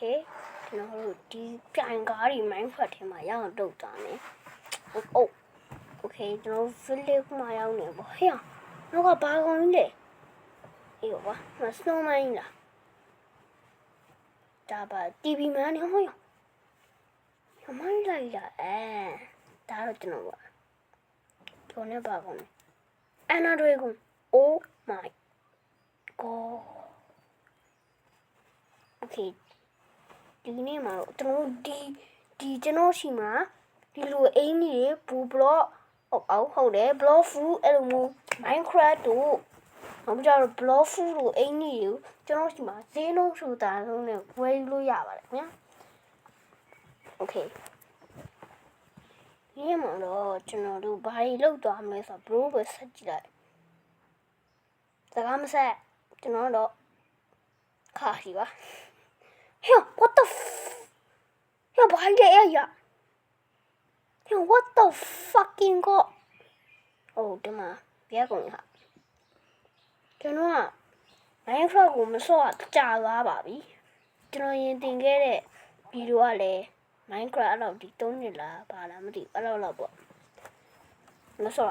ထဲကျွန်တော်တို့ဒီပြိုင်ကားတွေ Minecraft ထဲမှာရအောင်တုတ်သွားမယ်။ဟုတ်ဟုတ်။ Okay ကျွန်တော် village မှာရောက်နေပေါ့။ဟေ့။နောက်ကဘာကုန်လဲ။အေးပါ။မစုံမိုင်းလား။ဒါပါ TV မန်းနေဟောရော။ရမိုင်းလိုက်လား။အဲဒါတော့ကျွန်တော်ပါ။တော်နေပါကုန်။အနာတွေကုန်။ Oh my god. Okay. ဒီနေ့မှာတော့ကျွန်တော်တို့ဒီဒီကျွန်တော်ရှိမှာဒီလိုအင်းကြီးတွေဘူဘလော့ဟုတ်အောင်ဟုတ်တယ်ဘလော့ဖူအဲ့လိုမျိုး Minecraft တို့ဘာမှမကြောက် block food တို့အင်းကြီးကိုကျွန်တော်ရှိမှာဈေးနှုန်းဆိုတာလုံးနဲ့ဝယ်ယူလို့ရပါတယ်ခင်ဗျာ Okay ဒီနေ့မှာတော့ကျွန်တော်တို့ဘာတွေလောက်သွားမလဲဆိုတော့ bro ပဲဆက်ကြည့်လိုက်စကားမဆက်ကျွန်တော်တော့ခါရှိပါ Yo, what the f... Yo, ဘာလဲအဲ့ရ Yo, what the fucking god ဟုတ်ဒီမှာဘယ်ကောင်ဟာကျွန်တော်က Minecraft ကိုမစော့ကြာသွားပါပြီကျွန်တော်ရင်တင်ခဲ့တဲ့ဗီဒီယိုကလည်း Minecraft အဲ့လောက်ဒီ3နှစ်လားဘာလားမသိဘူးအဲ့လောက်လောက်ပေါ့မစော့